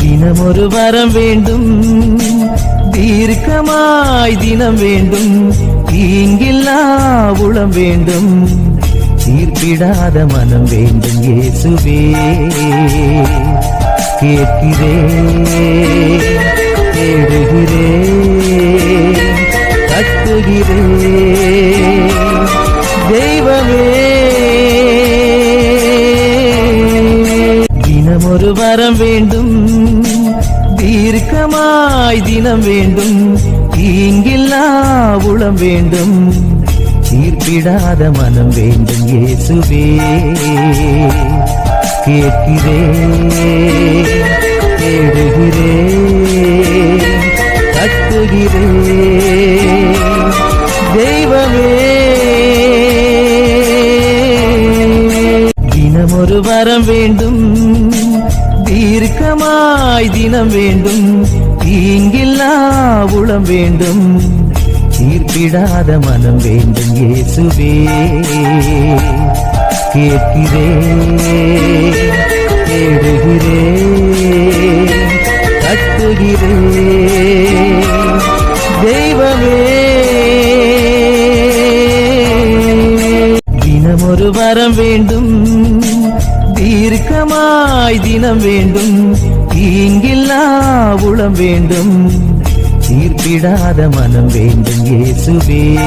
தினம் ஒரு வரம் வேண்டும். தீர்க்கமாய் தினம் வேண்டும். தீங்கில்லா உளம் வேண்டும். தீர்ப்பிடாத மனம் வேண்டும் இயேசுவே. கேட்கிறேன் தேடுகிறேன் கட்டுகிறேன் தெய்வமே. தினம் ஒரு வரம் வேண்டும். தீர்க்கமாய் தினம் வேண்டும். தீங்கில்லா உளம் வேண்டும். தீர்ப்பிடாத மனம் வேண்டும் இயேசுவே. கேட்கிறேன் தேடுகிறேன் கட்டுகிறேன் தெய்வமே. தினமொரு வரம் வேண்டும். தீர்க்கமாய் தினம் வேண்டும். தீங்கில்லா உளம் வேண்டும். தீர்ப்பிடாத மனம் வேண்டும் இயேசுவே. கேட்கிறேன் தேடுகிறேன் கட்டுகிறேன் தெய்வமே. தினமொரு வரம் வேண்டும். தீர்க்கமாய் தினம் வேண்டும். தீங்கில்லா உளம் வேண்டும். தீர்ப்பிடாத மனம் வேண்டும். இயேசுவே.